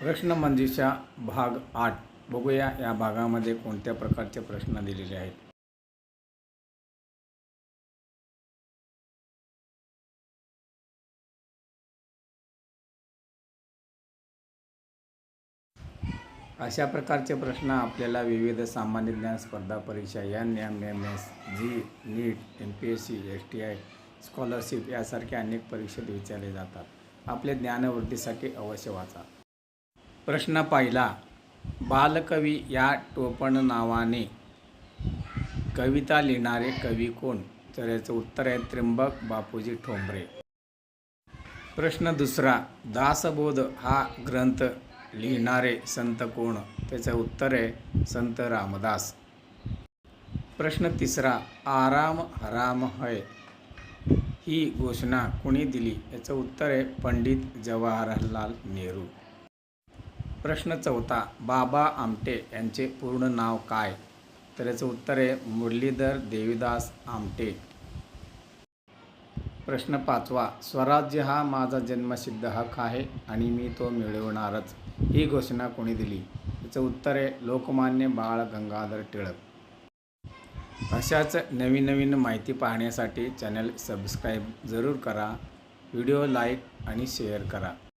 प्रश्नमंजुषा भाग आठ. बघूया या भागामध्ये कोणत्या प्रकारचे प्रश्न दिलेले आहेत. अशा प्रकारचे प्रश्न आपल्याला विविध सामान्य ज्ञान स्पर्धा परीक्षा N M M S G NEET M P S C S T I scholarship यासारख्या अनेक परीक्षेत विचारले जातात. आपल्या ज्ञानवृद्धीसाठी अवश्य वाचा. प्रश्न पहिला. बालकवी या टोपण नावाने कविता लिहिणारे कवी कोण? तर याचं उत्तर आहे त्र्यंबक बापूजी ठोंबरे. प्रश्न दुसरा दासबोध हा ग्रंथ लिहिणारे संत कोण? त्याचं उत्तर आहे संत रामदास. प्रश्न तिसरा आराम हराम है ही घोषणा कोणी दिली? याचं उत्तर आहे पंडित जवाहरलाल नेहरू. प्रश्न चौथा बाबा आमटे यांचे पूर्ण नाव काय? तर याचं उत्तर आहे मुरलीधर देवीदास आमटे. प्रश्न पाचवा स्वराज्य हा माझा जन्मसिद्ध हक आहे आणि मी तो मिळवणारच. ही घोषणा कोणी दिली? याचं उत्तर आहे लोकमान्य बाळ गंगाधर टिळक. अशाच नवीन नवीन माहिती पाहण्यासाठी चॅनल सबस्क्राईब जरूर करा व्हिडिओ लाईक आणि शेअर करा.